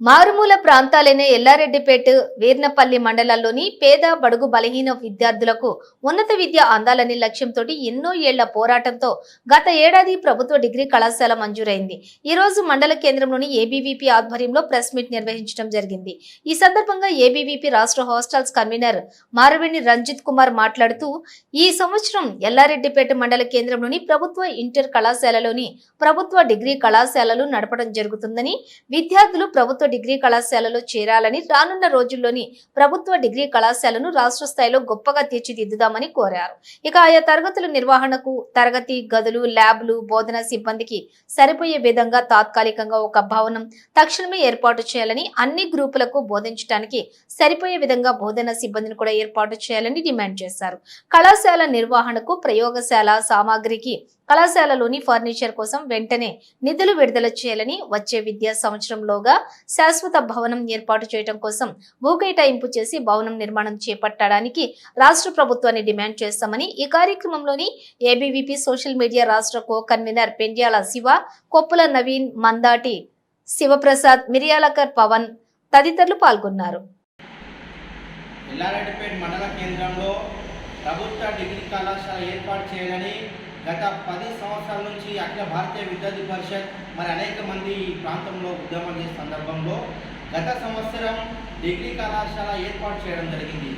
మారుమూల ప్రాంతాలైన ఎల్లారెడ్డిపేట వీర్నపల్లి మండలాల్లోని పేద బడుగు బలహీన విద్యార్థులకు ఉన్నత విద్య అందాలనే లక్ష్యంతో ఎన్నో ఏళ్ళ పోరాటంతో గత ఏడాది ప్రభుత్వ డిగ్రీ కళాశాల మంజూరైంది. ఈ రోజు మండల కేంద్రంలోని ఏబీవీపీ ఆధ్వర్యంలో ప్రెస్ మీట్ నిర్వహించడం జరిగింది. ఈ సందర్భంగా ఏబీవీపీ రాష్ట్ర హాస్టల్స్ కన్వీనర్ మారవేణి రంజిత్ కుమార్ మాట్లాడుతూ ఈ సంవత్సరం ఎల్లారెడ్డిపేట మండల కేంద్రంలోని ప్రభుత్వ ఇంటర్ కళాశాలలోని ప్రభుత్వ డిగ్రీ కళాశాలలు నడపడం జరుగుతుందని విద్యార్థులు ప్రభుత్వ డిగ్రీ కళాశాలలో చేరాలని రానున్న రోజుల్లోని ప్రభుత్వ డిగ్రీ కళాశాలను రాష్ట్ర స్థాయిలో గొప్పగా తీర్చిదిద్దుదామని కోరారు. ఇక ఆయా తరగతుల నిర్వహణకు తరగతి గదులు ల్యాబ్లు బోధన సిబ్బందికి సరిపోయే విధంగా తాత్కాలికంగా ఒక భవనం తక్షణమే ఏర్పాటు చేయాలని అన్ని గ్రూపులకు బోధించడానికి సరిపోయే విధంగా బోధన సిబ్బందిని కూడా ఏర్పాటు చేయాలని డిమాండ్ చేశారు. కళాశాల నిర్వహణకు ప్రయోగశాల సామాగ్రికి కళాశాలలోని ఫర్నిచర్ కోసం వెంటనే నిధులు విడుదల చేయాలని వచ్చే విద్యా సంవత్సరంలోగా శాశ్వత భవనం ఏర్పాటు చేయడం కోసం భూ కేటాయింపు చేసి భవనం నిర్మాణం చేపట్టడానికి రాష్ట్ర ప్రభుత్వాన్ని డిమాండ్ చేస్తామని ఈ కార్యక్రమంలోని ఏబీవీపీ సోషల్ మీడియా రాష్ట్ర కో కన్వీనర్ పెండ్యాల శివ కొప్పుల నవీన్ మందాటి శివప్రసాద్ మిరియాలకర్ పవన్ తదితరులు పాల్గొన్నారు. ఎల్లారెడ్డిపేట మండల కేంద్రంలో ప్రభుత్వ డిగ్రీ కళాశాల ఏర్పాటు చేయాలని గత పది సంవత్సరాల నుంచి అఖిల భారతీయ విద్యార్థి పరిషత్ మరి అనేక మంది ఈ ప్రాంతంలో ఉద్యమం చేసే సందర్భంలో గత సంవత్సరం డిగ్రీ కళాశాల ఏర్పాటు చేయడం జరిగింది.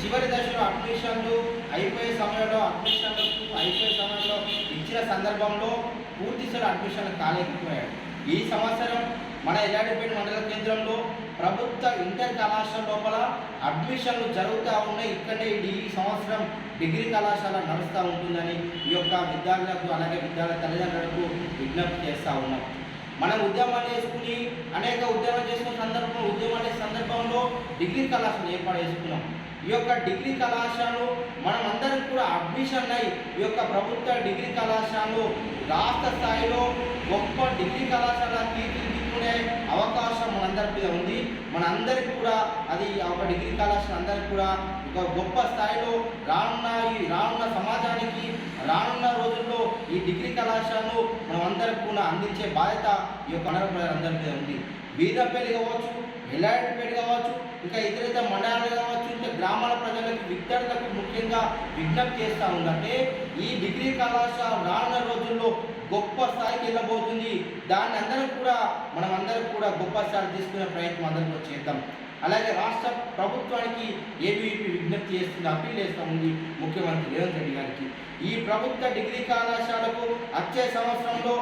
చివరి దశలో అడ్మిషన్లు అయిపోయే సమయంలో అడ్మిషన్లు అయిపోయే సమయంలో ఇచ్చిన సందర్భంలో పూర్తి స్థాయిలో అడ్మిషన్లు కాలేకపోయాడు ఈ సంవత్సరం మన ఎల్లాడిపేట మండల కేంద్రంలో ప్రభుత్వ ఇంటర్ కళాశాల లోపల అడ్మిషన్లు జరుగుతూ ఉన్నాయి. ఇక్కడే ఈ సంవత్సరం డిగ్రీ కళాశాల నడుస్తూ ఉంటుందని ఈ యొక్క విద్యార్థులకు అలాగే విద్యార్థుల తల్లిదండ్రులకు విజ్ఞప్తి చేస్తూ ఉన్నాం. మనం ఉద్యమాలు చేసుకుని అనేక ఉద్యమాలు చేసుకున్న సందర్భంలో ఉద్యమాలు సందర్భంలో డిగ్రీ కళాశాల ఏర్పాటు చేసుకున్నాం. ఈ యొక్క డిగ్రీ కళాశాలలో మనం అందరం కూడా అడ్మిషన్ అయి ఈ యొక్క ప్రభుత్వ డిగ్రీ కళాశాలలో రాష్ట్ర స్థాయిలో గొప్ప డిగ్రీ కళాశాల అవకాశం ఉంది. మనందరికి కూడా అది ఒక డిగ్రీ కళాశాల అందరికి కూడా ఒక గొప్ప స్థాయిలో రానున్న ఈ రానున్న సమాజానికి రానున్న రోజుల్లో ఈ డిగ్రీ కళాశాలను మనం అందరికి కూడా అందించే బాధ్యత ఈ యొక్క మండల మీద ఉంది. బీదపల్లి కావచ్చు ఎలాంటిపేట కావచ్చు ఇంకా ఇతర ఇతర మండలాలు కావచ్చు ఇంకా గ్రామాల ప్రజలకు విద్యార్థులకు ముఖ్యంగా విజ్ఞప్తి చేస్తూ ఉందంటే ఈ డిగ్రీ కళాశాల రానున్న రోజుల్లో గొప్ప స్థాయికి వెళ్ళబోతుంది. దాన్ని అందరం కూడా మనం అందరం కూడా గొప్ప స్థాయి తీసుకునే ప్రయత్నం అందరిలో చేద్దాం. అలాగే రాష్ట్ర ప్రభుత్వానికి ఏబీవీపీ విజ్ఞప్తి చేస్తుంది అప్పీల్ చేస్తూ ఉంది ముఖ్యమంత్రి రేవంత్ రెడ్డి గారికి. ఈ ప్రభుత్వ డిగ్రీ కళాశాలకు వచ్చే సంవత్సరంలో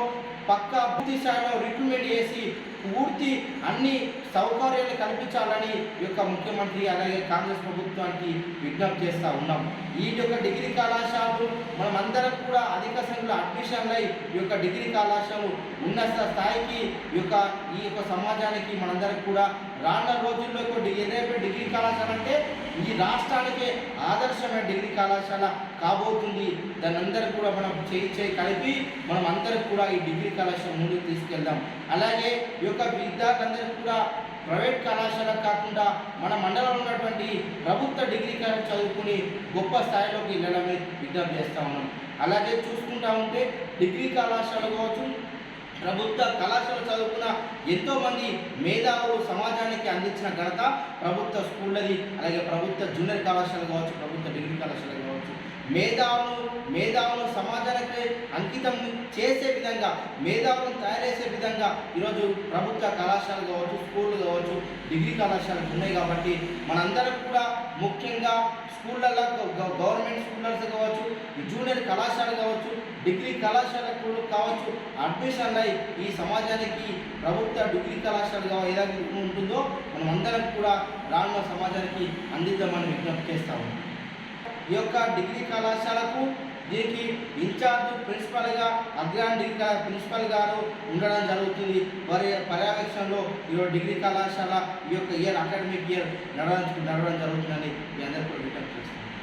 పక్కా పూర్తి స్థాయిలో రిక్రూట్మెంట్ చేసి పూర్తి అన్ని సౌకర్యాలు కల్పించాలని ఈ యొక్క ముఖ్యమంత్రి అలాగే కాంగ్రెస్ ప్రభుత్వానికి విజ్ఞప్తి చేస్తూ ఉన్నాం. ఈ యొక్క డిగ్రీ కళాశాలలు మనమందరం కూడా అధిక సంఖ్యలో అడ్మిషన్లై ఈ యొక్క డిగ్రీ కళాశాలలు ఉన్నత స్థాయికి ఈ యొక్క ఈ యొక్క సమాజానికి మనందరం కూడా రాళ్ళ రోజుల్లో ఏదైతే డిగ్రీ కళాశాల అంటే ఈ రాష్ట్రానికే ఆదర్శమైన డిగ్రీ కళాశాల కాబోతుంది. దాని అందరం కూడా మనం చేయి చేయి కలిపి మనం అందరం కూడా ఈ డిగ్రీ కళాశాల ముందుకు తీసుకెళ్దాం. అలాగే ఈ యొక్క విద్యార్థులందరికీ కూడా ప్రైవేట్ కళాశాల కాకుండా మన మండలంలో ఉన్నటువంటి ప్రభుత్వ డిగ్రీ కళాశాల చదువుకుని గొప్ప స్థాయిలోకి వెళ్ళడమే విజ్ఞప్తి చేస్తూ ఉన్నాం. అలాగే చూసుకుంటా ఉంటే డిగ్రీ కళాశాల కావచ్చు ప్రభుత్వ కళాశాల చదువుకున్న ఎంతోమంది మేధావులు సమాజానికి అందించిన ఘనత ప్రభుత్వ స్కూళ్ళది అలాగే ప్రభుత్వ జూనియర్ కళాశాల కావచ్చు ప్రభుత్వ డిగ్రీ కళాశాల కావచ్చు. మేధావులు మేధావులు సమాజానికి అంకితం చేసే విధంగా మేధావులను తయారు చేసే విధంగా ఈరోజు ప్రభుత్వ కళాశాల కావచ్చు స్కూళ్ళు కావచ్చు డిగ్రీ కళాశాలలు ఉన్నాయి కాబట్టి మనందరం కూడా ముఖ్యంగా స్కూళ్ళల్లో గవర్నమెంట్ స్కూళ్ళస్ కావచ్చు జూనియర్ కళాశాల కావచ్చు డిగ్రీ కళాశాలకు కావచ్చు అడ్మిషన్ అయి ఈ సమాజానికి ప్రభుత్వ డిగ్రీ కళాశాల ఏదైతే ఉంటుందో మనం అందరం కూడా రానున్న సమాజానికి అందిద్దామని విజ్ఞప్తి చేస్తాము ఈ యొక్క డిగ్రీ కళాశాలకు దీనికి ఇన్ఛార్జ్ ప్రిన్సిపల్గా అగ్రాన్ డిగ్రీ కళా- ప్రిన్సిపల్ గారు ఉండడం జరుగుతుంది. వారి పర్యవేక్షణలో ఈరోజు డిగ్రీ కళాశాల ఈ యొక్క ఇయర్ అకాడమిక్ ఇయర్ నడవడం నడవడం జరుగుతుందని మీ అందరికీ విజ్ఞప్తి చేస్తున్నాను.